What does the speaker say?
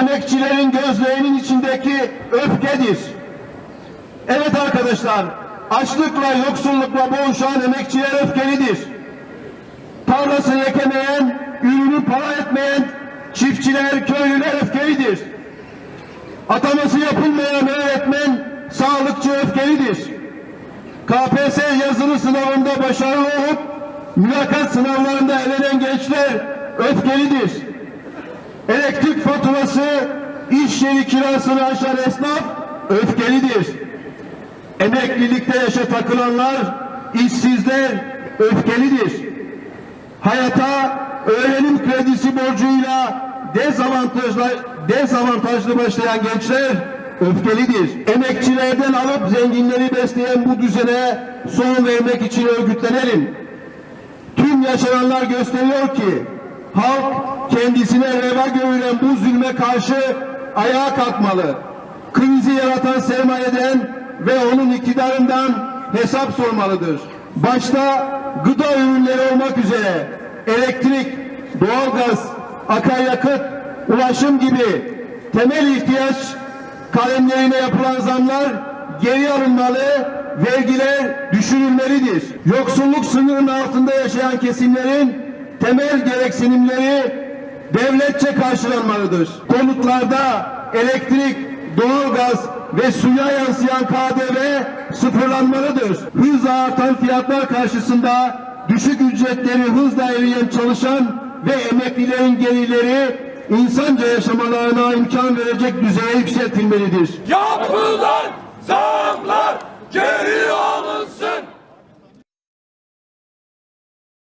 emekçilerin gözlerinin içindeki öfkedir. Evet arkadaşlar, açlıkla, yoksullukla boğuşan emekçiler öfkelidir. Tarlasını ekemeyen, ürünü para etmeyen çiftçiler, köylüler öfkelidir. Ataması yapılmayan öğretmen, sağlıkçı öfkelidir. KPSS yazılı sınavında başarılı olup mülakat sınavlarında elenen gençler öfkelidir. Elektrik faturası, iş yeri kirasını aşan esnaf öfkelidir. Emeklilikte yaşa takılanlar, işsizler öfkelidir. Hayata öğrenim kredisi borcuyla dezavantajlı, dezavantajlı başlayan gençler öfkelidir. Emekçilerden alıp zenginleri besleyen bu düzene son vermek için örgütlenelim. Tüm yaşananlar gösteriyor ki halk kendisine reva görülen bu zulme karşı ayağa kalkmalı. Krizi yaratan sermayeden ve onun iktidarından hesap sormalıdır. Başta gıda ürünleri olmak üzere elektrik, doğalgaz, akaryakıt, ulaşım gibi temel ihtiyaç kalemlerine yapılan zamlar geri alınmalı, vergiler düşürülmelidir. Yoksulluk sınırının altında yaşayan kesimlerin temel gereksinimleri devletçe karşılanmalıdır. Konutlarda elektrik, doğalgaz ve suya yansıyan KDV sıfırlanmalıdır. Hızla artan fiyatlar karşısında düşük ücretleri hızla eriyen çalışan ve emeklilerin gelirleri insanca yaşamalarına imkan verecek düzeye yükseltilmelidir. Yapılan zamlar